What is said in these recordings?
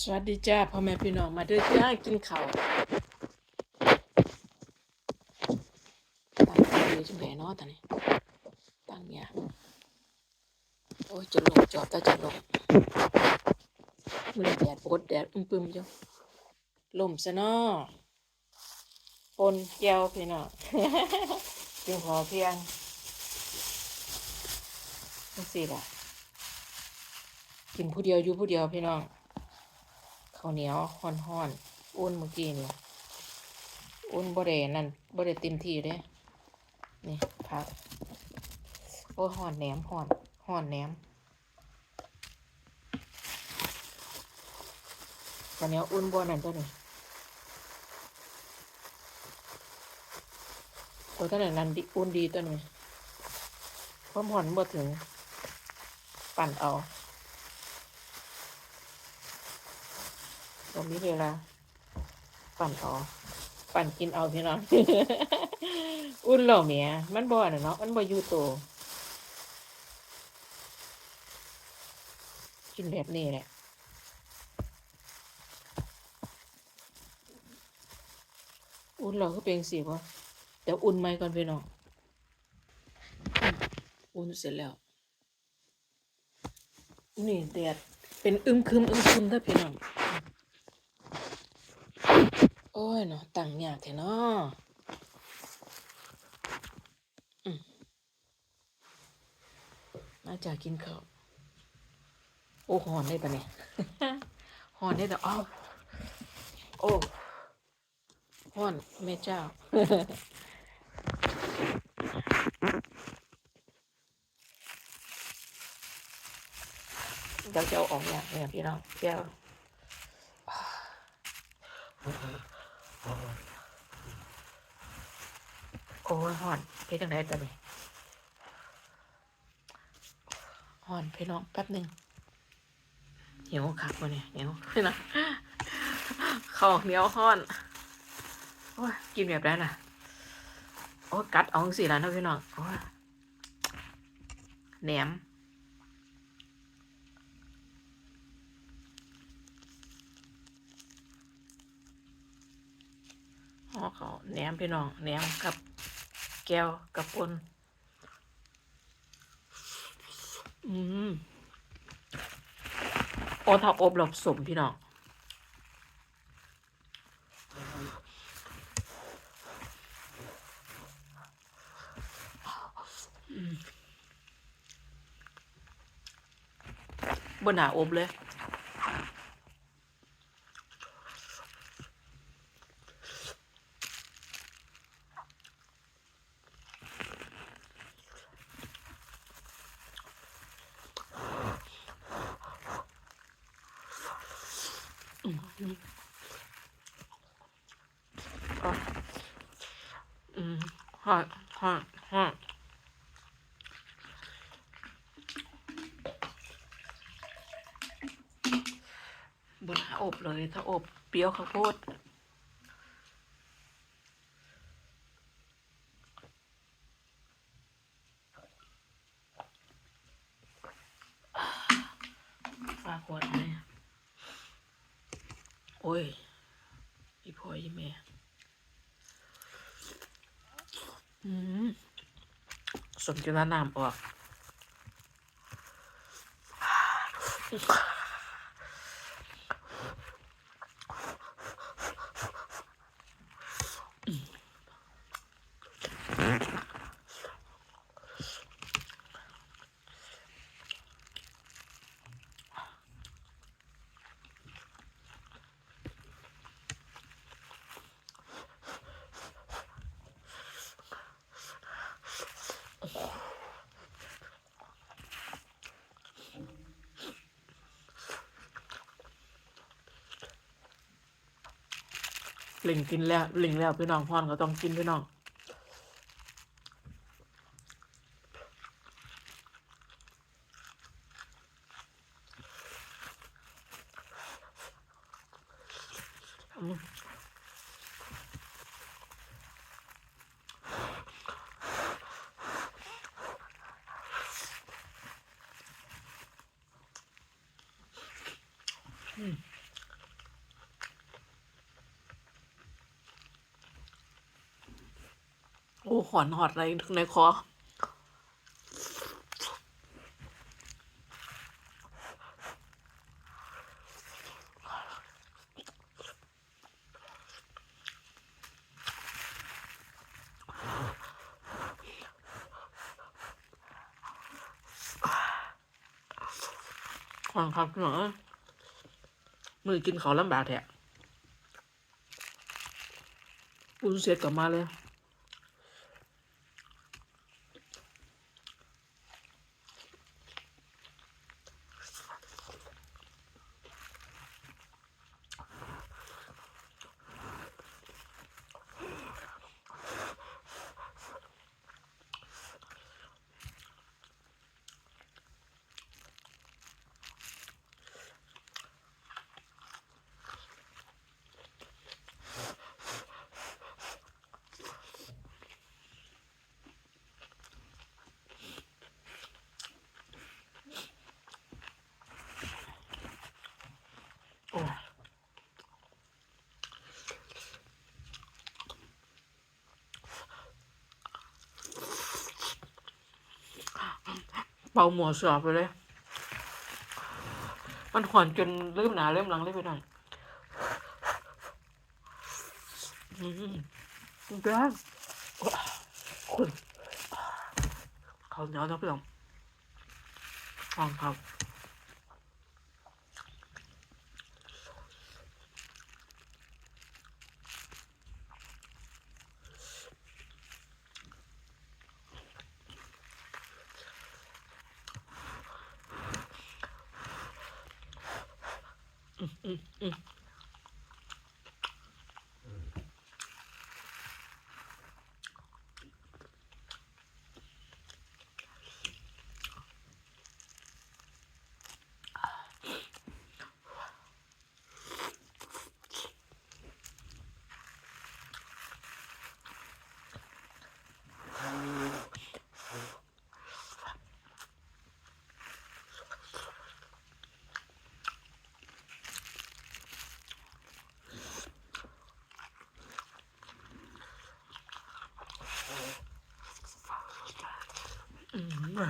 สวัสดีจ้าพ่อแม่พี่น้องมาเด้อจ้ากินข้าวตั้งใจอยู่จังไดเนาะตอนนี้ตั้งเนี่ยโอ้ยจะลงจอบแต่จะลงมือแดดปดแดดอึมปึมๆอยู่ลมซะเนาะปนแก้วพี่น้องจึงพอเพียงจังซี่ล่ะกินผู้เดียวอยู่ผู้เดียวพี่น้อง ข้าวเหนียวห่อนห่อนอุ่นเมื่อกี้นี่อุ่นบ่ได้นั่นบ่ได้เต็มที่เด้นี่พักโอ้ห่อนแหนมห่อนห่อนแหนมข้าวเหนียวอุ่นบ่นั่นตัวนี้โอ้ตัวนั้นนั่นดิอุ่นดีตัวนี้ความห่อนบ่ถึง ปั่นเอา ตรงนี้เวลา ปั่นเอาปั่นกินเอาพี่น้อง อุ่นเหล่าเมียมันบ่น่ะเนาะ มันบ่อยู่โต กินแบบนี้แหละอุ่นเราก็เป็นสิบ่เดี๋ยวอุ่นไหมก่อนพี่น้อง อุ่นเสร็จแล้ว นี่แดดเป็นอึมครึมอึมครึมเด้อพี่น้อง โอ้ยเนาะตั้งยากแท้เนาะอืมมาจากกินข้าวโอ้หอนได้ปะเนี่ยหอนได้แต่อ้าวโอ้หอนแม่เจ้าเดี๋ยวจะเอาออกอย่างเนี่ยพี่น้องเดี๋ยว โอ้ ยหอนเฮ็ดจังไดตอนนี้หอนพี่น้องแป๊บหนึ่งเหิวคักวะเนี่ยเหิวพี่น้องข้าเหนียวห้อนโอ้ยกินแบบนั้น่ะโอ้กัดเอาสิแล้วนะพี่น้องโอ้ยแหนมห่อเขาแหนมพี่น้องแหนมกับ แก้วกับปนอืมโอ้ถ้าอบหลบสมพี่น้องอืมบนหนาอบเลย อะอืมฮอดฮอดฮอดบนหอบเลย ถ้าอบเปรี้ยวข้าวโพดฝากขวดไหม โอ้ย อีพ่ออีแม่ อืมสมจะน้ำออก ลิงกินแล้วลิงแล้วพี่น้องพรก็ต้องกินพี่น้องอืม โอ้หอนหอดอะไรในคอฟังครับพี่น้อมือกินเขาลำบากแท้ปุ้นเสร็จกลับมาเลย เป่าหมวสอบไปเลย มันหอนจนเริ่มหนาเริ่มหลังเลยไปหน่อยอืมแก้มคุณเขาเหนียวนะพี่น้องฟังครับ อืม ป้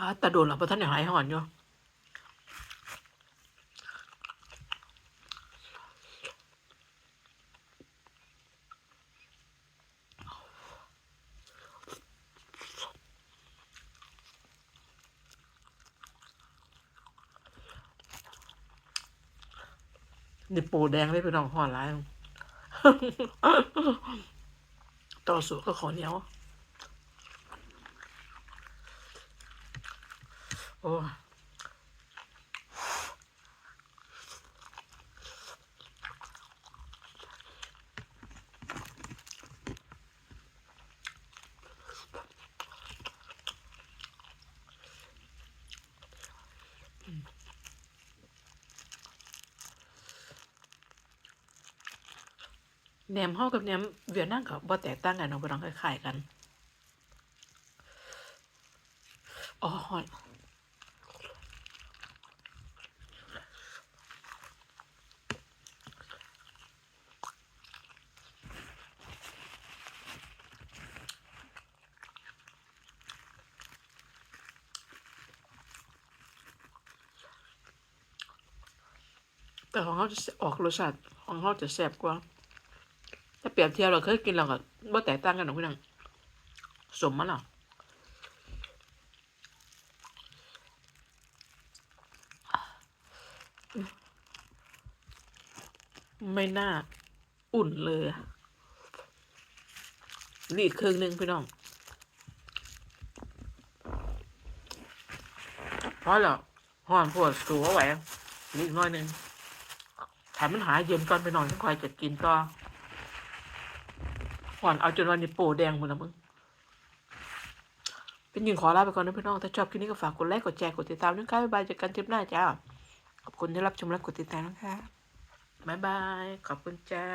าแต่โดนหลับพระท่านหายหอนอยู่ นี่ปูแดงไม่ไปน้องหอนร้ายต่อสู้ก็ขอเหนียว โอ้ แหนมเฮากับแหนมเวียดนามกับบ่แตกต่างกันเนาะบ่ต้องคล้ายๆกันอ๋อฮอนแต่ของเขาจะออกรสชาติของเขาจะแซ่บกว่า เปรียบเทียบเราเคยกินเราก็บ่แตกต่างกันหรอกพี่น้องสมมันหรอไม่น่าอุ่นเลยอะรีดครึ่งหนึ่งพี่น้องเพราะแล้วห่อนปวดสูงไหวรีดน้อยหนึ่งแถมมันหายเย็นก่อนไปนอนฉันคอยจะกินต่อ ห่อนเอาจนวันนี้โปแดงหมดแล้วมึง เป็นยิงขอลาไปก่อนนะพี่น้อง ถ้าชอบคลิปนี้ก็ฝากกดไลค์กดแชร์กดติดตามด้วยครับบ๊ายบายเจอกันทริปหน้าจ้า ขอบคุณที่รับชมและกดติดตามนะคะบ๊ายบาย ขอบคุณจ้า